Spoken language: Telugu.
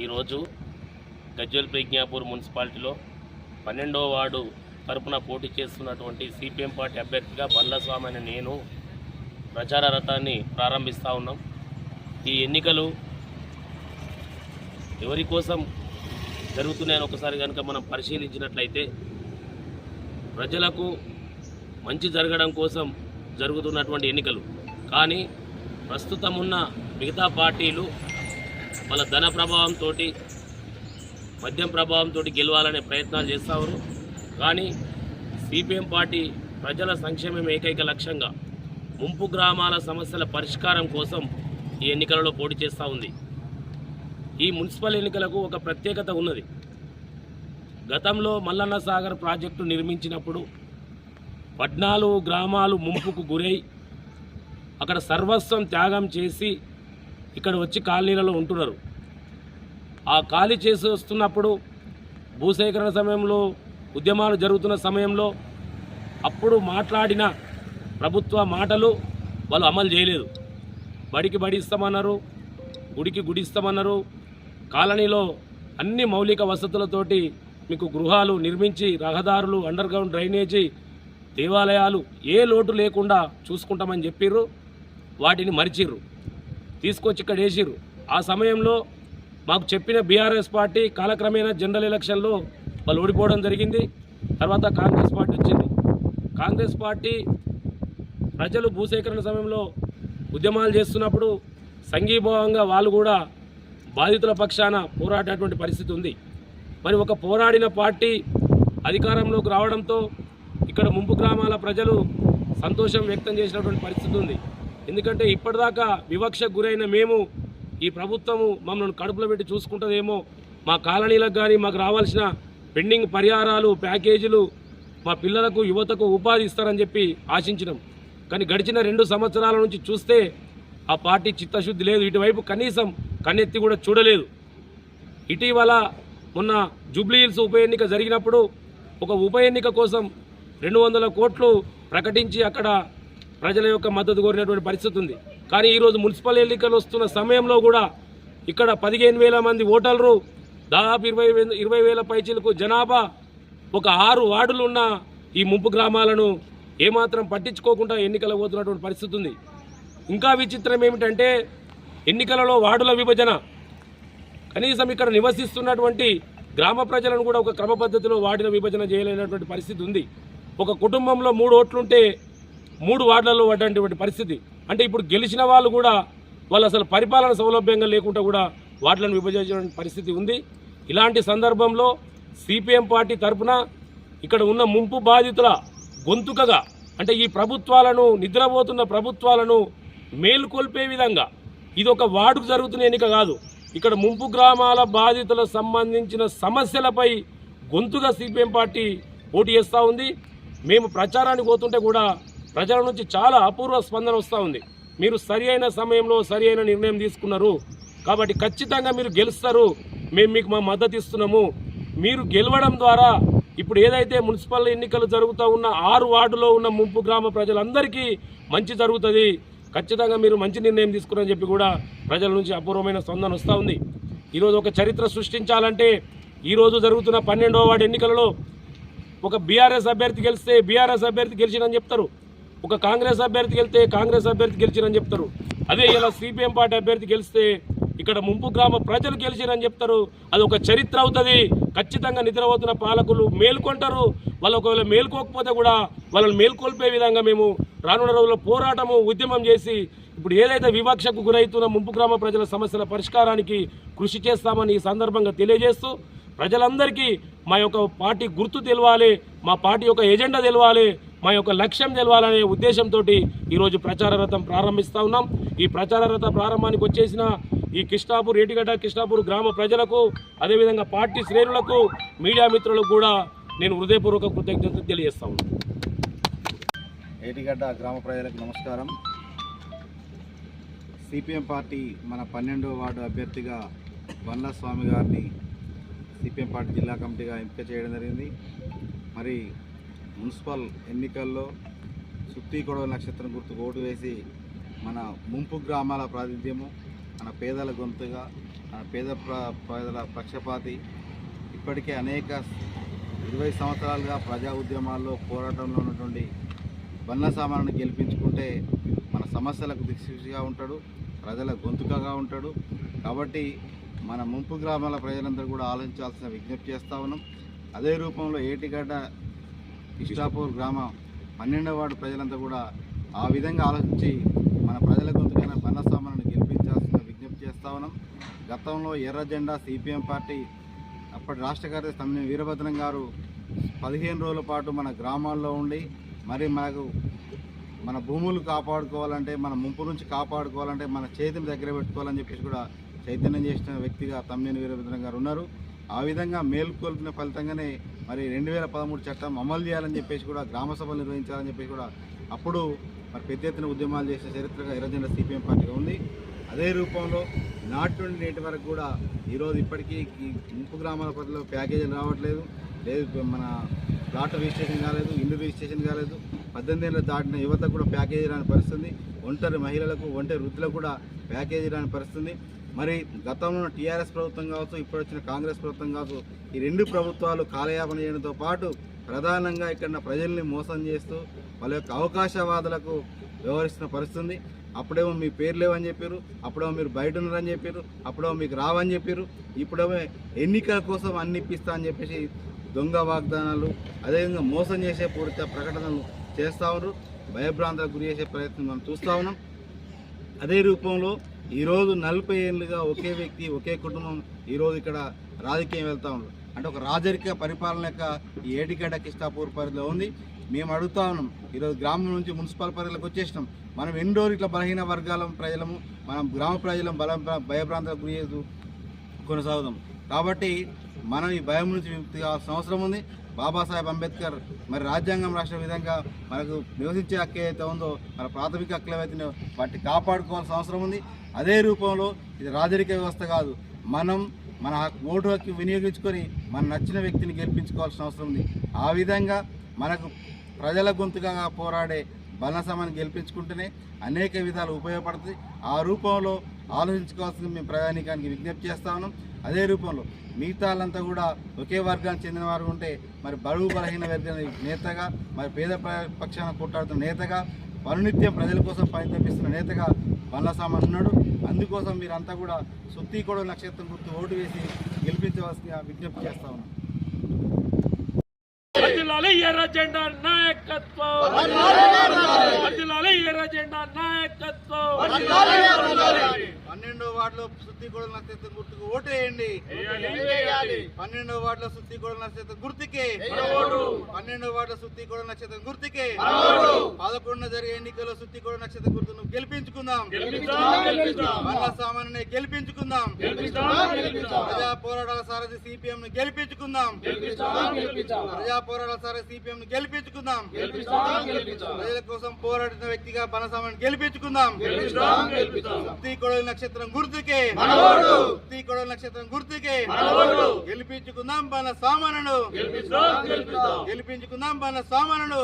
ఈరోజు గజ్వల్ ప్రజ్ఞాపూర్ మున్సిపాలిటీలో పన్నెండో వార్డు తరపున పోటీ చేస్తున్నటువంటి సిపిఎం పార్టీ అభ్యర్థిగా బల్లస్వామి అనే నేను ప్రచార రథాన్ని ప్రారంభిస్తూ ఉన్నాం. ఈ ఎన్నికలు ఎవరి కోసం జరుగుతున్నాయని ఒకసారి కనుక మనం పరిశీలించినట్లయితే ప్రజలకు మంచి జరగడం కోసం జరుగుతున్నటువంటి ఎన్నికలు. కానీ ప్రస్తుతం ఉన్న మిగతా పార్టీలు వాళ్ళ ధన ప్రభావంతో మద్యం ప్రభావంతో గెలవాలనే ప్రయత్నాలు చేస్తారు కానీ సిపిఎం పార్టీ ప్రజల సంక్షేమం ఏకైక లక్ష్యంగా ముంపు గ్రామాల సమస్యల పరిష్కారం కోసం ఈ ఎన్నికలలో పోటీ చేస్తూ ఉంది. ఈ మున్సిపల్ ఎన్నికలకు ఒక ప్రత్యేకత ఉన్నది. గతంలో మల్లన్న సాగర్ ప్రాజెక్టు నిర్మించినప్పుడు పద్నాలుగు గ్రామాలు ముంపుకు గురై అక్కడ సర్వస్వం త్యాగం చేసి ఇక్కడ వచ్చి కాలనీలలో ఉంటున్నారు. ఆ ఖాళీ చేసి వస్తున్నప్పుడు భూసేకరణ సమయంలో ఉద్యమాలు జరుగుతున్న సమయంలో అప్పుడు మాట్లాడిన ప్రభుత్వ మాటలు వాళ్ళు అమలు చేయలేదు. బడికి బడి ఇస్తామన్నారు గుడికి గుడి ఇస్తామన్నారు కాలనీలో అన్ని మౌలిక వసతులతోటి మీకు గృహాలు నిర్మించి రహదారులు అండర్ గ్రౌండ్ డ్రైనేజీ దేవాలయాలు ఏ లోటు లేకుండా చూసుకుంటామని చెప్పిర్రు వాటిని మరిచిర్రు. తీసుకొచ్చి ఇక్కడ వేసిర్రు. ఆ సమయంలో మాకు చెప్పిన బీఆర్ఎస్ పార్టీ కాలక్రమేణా జనరల్ ఎలక్షన్లో వాళ్ళు ఓడిపోవడం జరిగింది. తర్వాత కాంగ్రెస్ పార్టీ వచ్చింది. కాంగ్రెస్ పార్టీ ప్రజలు భూసేకరణ సమయంలో ఉద్యమాలు చేస్తున్నప్పుడు సంఘీభావంగా వాళ్ళు కూడా బాధితుల పక్షాన పోరాడేటువంటి పరిస్థితి ఉంది. మరి ఒక పోరాడిన పార్టీ అధికారంలోకి రావడంతో ఇక్కడ ముంపు గ్రామాల ప్రజలు సంతోషం వ్యక్తం చేసినటువంటి పరిస్థితి ఉంది. ఎందుకంటే ఇప్పటిదాకా వివక్షకు గురైన మేము ఈ ప్రభుత్వము మమ్మల్ని కడుపులో పెట్టి చూసుకుంటుందేమో. మా కాలనీలకు కానీ మాకు రావాల్సిన పెండింగ్ పరిహారాలు ప్యాకేజీలు మా పిల్లలకు యువతకు ఉపాధి ఇస్తారని చెప్పి ఆశించినాం. కానీ గడిచిన రెండు సంవత్సరాల నుంచి చూస్తే ఆ పార్టీ చిత్తశుద్ధి లేదు. ఇటువైపు కనీసం కన్నెత్తి కూడా చూడలేదు. ఇటీవల మొన్న జూబ్లీ హిల్స్ ఉప ఎన్నిక జరిగినప్పుడు ఒక ఉప ఎన్నిక కోసం రెండు వందల కోట్లు ప్రకటించి అక్కడ ప్రజల యొక్క మద్దతు కోరినటువంటి పరిస్థితి ఉంది. కానీ ఈరోజు మున్సిపల్ ఎన్నికలు వస్తున్న సమయంలో కూడా ఇక్కడ పదిహేను వేల మంది ఓటర్లు దాదాపు ఇరవై ఇరవై వేల పైచీలకు జనాభా ఒక ఆరు వార్డులు ఉన్న ఈ ముంపు గ్రామాలను ఏమాత్రం పట్టించుకోకుండా ఎన్నికలు పోతున్నటువంటి పరిస్థితి ఉంది. ఇంకా విచిత్రం ఏమిటంటే ఎన్నికలలో వార్డుల విభజన కనీసం ఇక్కడ నివసిస్తున్నటువంటి గ్రామ ప్రజలను కూడా ఒక క్రమ పద్ధతిలో వార్డుల విభజన చేయలేనటువంటి పరిస్థితి ఉంది. ఒక కుటుంబంలో మూడు ఓట్లుంటే మూడు వార్డులలో పడ్డటువంటి పరిస్థితి. అంటే ఇప్పుడు గెలిచిన వాళ్ళు కూడా వాళ్ళు అసలు పరిపాలన సౌలభ్యంగా లేకుండా కూడా వార్డులను విభజించిన పరిస్థితి ఉంది. ఇలాంటి సందర్భంలో సిపిఎం పార్టీ తరఫున ఇక్కడ ఉన్న ముంపు బాధితుల గొంతుకగా అంటే ఈ ప్రభుత్వాలను నిద్రపోతున్న ప్రభుత్వాలను మేలుకొల్పే విధంగా ఇది ఒక వార్డుకు జరుగుతున్న ఎన్నిక కాదు. ఇక్కడ ముంపు గ్రామాల బాధితులకు సంబంధించిన సమస్యలపై గొంతుగా సిపిఎం పార్టీ పోటీ చేస్తూ ఉంది. మేము ప్రచారానికి పోతుంటే కూడా ప్రజల నుంచి చాలా అపూర్వ స్పందన వస్తూ ఉంది. మీరు సరి అయిన సమయంలో సరి అయిన నిర్ణయం తీసుకున్నారు. కాబట్టి ఖచ్చితంగా మీరు గెలుస్తారు. మేము మీకు మా మద్దతు ఇస్తున్నాము. మీరు గెలవడం ద్వారా ఇప్పుడు ఏదైతే మున్సిపల్ ఎన్నికలు జరుగుతూ ఉన్న ఆరు వార్డులో ఉన్న ముంపు గ్రామ ప్రజలందరికీ మంచి జరుగుతుంది. ఖచ్చితంగా మీరు మంచి నిర్ణయం తీసుకున్నారని చెప్పి కూడా ప్రజల నుంచి అపూర్వమైన స్పందన వస్తూ ఉంది. ఈరోజు ఒక చరిత్ర సృష్టించాలంటే ఈరోజు జరుగుతున్న పన్నెండవ వార్డు ఎన్నికలలో ఒక బీఆర్ఎస్ అభ్యర్థి గెలిస్తే బీఆర్ఎస్ అభ్యర్థి గెలిచినని చెప్తారు. ఒక కాంగ్రెస్ అభ్యర్థి గెలితే కాంగ్రెస్ అభ్యర్థి గెలిచినని చెప్తారు. అదే ఇలా సిపిఎం పార్టీ అభ్యర్థి గెలిస్తే ఇక్కడ ముంపు గ్రామ ప్రజలు గెలిచిరని చెప్తారు. అది ఒక చరిత్ర అవుతుంది. ఖచ్చితంగా నిద్రపోతున్న పాలకులు మేల్కొంటారు. వాళ్ళు ఒకవేళ మేల్కోకపోతే కూడా వాళ్ళని మేల్కొల్పే విధంగా మేము రానున్న రోజుల్లో పోరాటము ఉద్యమం చేసి ఇప్పుడు ఏదైతే వివక్షకు గురవుతున్న ముంపు గ్రామ ప్రజల సమస్యల పరిష్కారానికి కృషి చేస్తామని ఈ సందర్భంగా తెలియజేస్తూ ప్రజలందరికీ మా యొక్క పార్టీ గుర్తు తెలవాలి. మా పార్టీ యొక్క ఎజెండా తెలవాలి. మా యొక్క లక్ష్యం తెలవాలనే ఉద్దేశంతో ఈరోజు ప్రచార రథం ప్రారంభిస్తూ ఉన్నాం. ఈ ప్రచార రథ ప్రారంభానికి వచ్చేసిన ఈ కిష్టాపూర్ ఏటిగడ్డ కిష్టాపూర్ గ్రామ ప్రజలకు అదేవిధంగా పార్టీ శ్రేణులకు మీడియా మిత్రులకు కూడా నేను హృదయపూర్వక కృతజ్ఞతలు తెలియజేస్తా ఉన్నాను. ఏటిగడ్డ గ్రామ ప్రజలకు నమస్కారం. సిపిఎం పార్టీ మన పన్నెండవ వార్డు అభ్యర్థిగా బండ్ల స్వామి గారిని సిపిఎం పార్టీ జిల్లా కమిటీగా ఎంపిక చేయడం జరిగింది. మరి మున్సిపల్ ఎన్నికల్లో సుత్తి గొడవ నక్షత్రం గుర్తుకు ఓటు వేసి మన ముంపు గ్రామాల ప్రాతినిధ్యము మన పేదల గొంతుగా మన పేద ప్ర- పక్షపాతి. ఇప్పటికే అనేక ఇరవై సంవత్సరాలుగా ప్రజా ఉద్యమాల్లో పోరాటంలో ఉన్నటువంటి బండ్ల సామాను గెలిపించుకుంటే మన సమస్యలకు దిక్సూచిగా ఉంటాడు ప్రజల గొంతుకగా ఉంటాడు. కాబట్టి మన ముంపు గ్రామాల ప్రజలందరూ కూడా ఆలోచించాల్సిన విజ్ఞప్తి చేస్తా ఉన్నాం. అదే రూపంలో ఏటిగడ్డ ఇష్టాపూర్ గ్రామం పన్నెండవ వార్డు ప్రజలంతా కూడా ఆ విధంగా ఆలోచించి మన ప్రజల గొంతుకైన బండ్ల గెలిపించాల్సిన విజ్ఞప్తి చేస్తా ఉన్నాం. గతంలో ఎర్ర జెండా సిపిఎం పార్టీ అప్పటి రాష్ట్ర కార్యదర్శి తమ్మినేని వీరభద్రం గారు పదిహేను రోజుల పాటు మన గ్రామాల్లో ఉండి మరి మనకు మన భూములు కాపాడుకోవాలంటే మన ముంపు నుంచి కాపాడుకోవాలంటే మన చేతిని దగ్గర పెట్టుకోవాలని చెప్పేసి కూడా చైతన్యం చేసిన వ్యక్తిగా తమ్మినేని వీరభద్రం గారు ఉన్నారు. ఆ విధంగా మేల్కొల్పిన ఫలితంగానే మరి రెండు వేల పదమూడు చట్టం అమలు చేయాలని చెప్పేసి కూడా గ్రామ సభలు నిర్వహించాలని చెప్పేసి కూడా అప్పుడు మరి పెద్ద ఎత్తున ఉద్యమాలు చేసిన చరిత్రగా ఎర్రజెండ సిపిఎం పార్టీగా ఉంది. అదే రూపంలో నాటి నుండి నేటి వరకు కూడా ఈరోజు ఇప్పటికీ ముంపు గ్రామాల పరిధిలో ప్యాకేజీలు రావట్లేదు. లేదు మన ప్లాట్ రిజిస్ట్రేషన్ కాలేదు ఇల్లు రిజిస్ట్రేషన్ కాలేదు. పద్దెనిమిది ఏళ్ళు దాటిన యువత కూడా ప్యాకేజీ రాని పరిస్థితుంది ఒంటరి మహిళలకు ఒంటరి వృద్ధులకు కూడా ప్యాకేజీ రాని పరిస్థితుంది మరి గతంలో టీఆర్ఎస్ ప్రభుత్వం కావచ్చు ఇప్పుడు వచ్చిన కాంగ్రెస్ ప్రభుత్వం కావచ్చు ఈ రెండు ప్రభుత్వాలు కాలయాపన చేయడంతో పాటు ప్రధానంగా ఇక్కడ ప్రజల్ని మోసం చేస్తూ వాళ్ళ యొక్క అవకాశవాదులకు వ్యవహరిస్తున్న పరిస్థితి అప్పుడేమో మీ పేరు లేవని చెప్పారు అప్పుడేమో మీరు బయట ఉన్నారని చెప్పారు అప్పుడేమో మీకు రావని చెప్పారు ఇప్పుడేమో ఎన్నికల కోసం అన్ని ఇప్పిస్తా అని చెప్పేసి దొంగ వాగ్దానాలు అదేవిధంగా మోసం చేసే పూర్తి ప్రకటనలు చేస్తూ ఉన్నారు. భయభ్రాంతులకు గురి చేసే ప్రయత్నం మనం చూస్తూ ఉన్నాం. అదే రూపంలో ఈరోజు నలభై ఏళ్ళుగా ఒకే వ్యక్తి ఒకే కుటుంబం ఈరోజు ఇక్కడ రాజకీయం వెళ్తా ఉన్నారు అంటే ఒక రాజరిక పరిపాలన యొక్క ఈ ఏటిగడ్డ కిష్టాపూర్ పరిధిలో ఉంది. మేము అడుగుతా ఉన్నాం ఈరోజు గ్రామం నుంచి మున్సిపల్ పరిధిలోకి వచ్చేసినాం. మనం ఎన్ని రోజులు ఇట్లా బలహీన వర్గాల ప్రజలము మనం గ్రామ ప్రజలం బలం భయభ్రాంతులకు గురి చేస్తూ కొనసాగుదాం కాబట్టి మనం ఈ భయం నుంచి విముక్తి కావాల్సిన అవసరం ఉంది. బాబాసాహెబ్ అంబేద్కర్ మరి రాజ్యాంగం రాసిన విధంగా మనకు నివసించే హక్కు ఏదైతే ఉందో మన ప్రాథమిక హక్కులు ఏవైతే వాటిని కాపాడుకోవాల్సిన అవసరం ఉంది. అదే రూపంలో ఇది రాజరిక వ్యవస్థ కాదు. మనం మన ఓటు హక్కు వినియోగించుకొని మన నచ్చిన వ్యక్తిని గెలిపించుకోవాల్సిన అవసరం ఉంది. ఆ విధంగా మనకు ప్రజల గొంతుగా పోరాడే బలసమాన్ని గెలిపించుకుంటేనే అనేక విధాలు ఉపయోగపడుతుంది ఆ రూపంలో ఆలోచించుకోవాల్సింది మేము ప్రయాణికానికి విజ్ఞప్తి చేస్తా ఉన్నాం. అదే రూపంలో మిగతా వాళ్ళంతా కూడా ఒకే వర్గానికి చెందిన వారు ఉంటే మరి బరువు బలహీన వర్గాన్ని నేతగా మరి పేద ప్ర- పక్షాన కొట్టాడుతున్న నేతగా అనునిత్యం ప్రజల కోసం పని తప్పిస్తున్న నేతగా బండ్లసామన్ ఉన్నాడు. అందుకోసం మీరంతా కూడా సుత్తి కూడా నక్షత్రం గుర్తు ఓటు వేసి గెలిపించవలసిందిగా విజ్ఞప్తి చేస్తా ఉన్నాం. వర్ధిల్లాలి ఎర్ర జెండా నాయకత్వం? వర్ధిల్లాలి ఎర్ర జెండా నాయకత్వం? పన్నెండో వార్డులో సుత్తి కూడా నక్షత్రం గుర్తుకు ఓటు వేయండి. పన్నెండో వార్డులో కూడా నక్షత్రం గుర్తుకే. పన్నెండో వార్డులో సుత్తి కూడా నక్షత్రం గుర్తుకే. పదకొండు జరిగే ఎన్నికల్లో కూడా నక్షత్రం గుర్తును గెలిపించుకుందాం. సామాన్య గెలిపించుకుందాం. ప్రజా పోరాటాల సారథి సిపిఎం ను గెలిపించుకుందాం ప్రజా పోరాటాల సారథి సిపిఎం ను గెలిపించుకుందాం ప్రజల కోసం పోరాడిన వ్యక్తిగా బలసామాన్ని గెలిపించుకుందాం. సుత్తి కొడవలి నక్షత్రం గుర్తుకే. సుత్తి కొడవలి నక్షత్రం గుర్తుకే. గెలిపించుకుందాం బల సామాను గెలిపించుకుందాం బల సామాను